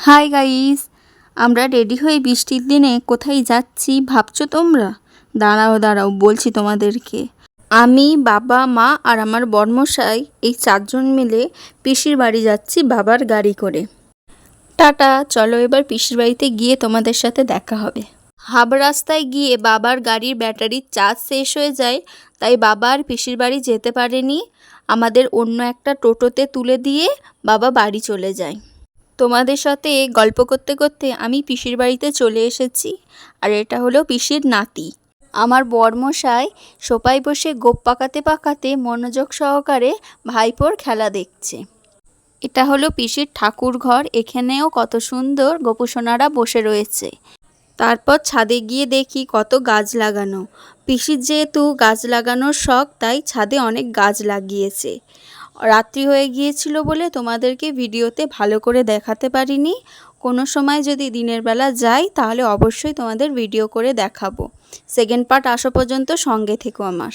Hi guys, আমরা ready হয়ে বৃষ্টির দিনে কোথায় যাচ্ছি ভাবছ তোমরা? দাঁড়াও দাঁড়াও, বলছি তোমাদেরকে। আমি, বাবা, মা আর আমার বর্মশাই এই চারজন মিলে পিসির বাড়ি যাচ্ছি বাবার গাড়ি করে। টাটা, চলো এবার পিসির বাড়িতে গিয়ে তোমাদের সাথে দেখা হবে। হাব রাস্তায় গিয়ে বাবার গাড়ির ব্যাটারির চার্জ শেষ হয়ে যায়, তাই বাবা আর পিসির বাড়ি যেতে পারেনি। আমাদের অন্য একটা টোটোতে তুলে দিয়ে বাবা বাড়ি চলে যায়। তোমাদের সাথে গল্প করতে করতে আমি পিসির বাড়িতে চলে এসেছি, আর এটা হলো পিসির নাতি। আমার বর্মশাই সোপায় বসে গোপ পাকাতে পাকাতে মনোযোগ সহকারে ভাইপোর খেলা দেখছে। এটা হলো পিসির ঠাকুর ঘর, এখানেও কত সুন্দর গোপুসোনারা বসে রয়েছে। তারপর ছাদে গিয়ে দেখি কত গাছ লাগানো। পিসির যেহেতু গাছ লাগানোর শখ, তাই ছাদে অনেক গাছ লাগিয়েছে। রাত্রি হয়ে গিয়েছিল বলে তোমাদেরকে ভিডিওতে ভালো করে দেখাতে পারিনি। কোনো সময় যদি দিনের বেলা যাই, তাহলে অবশ্যই তোমাদের ভিডিও করে দেখাবো। সেকেন্ড পার্ট আসা পর্যন্ত সঙ্গে থেকো আমার।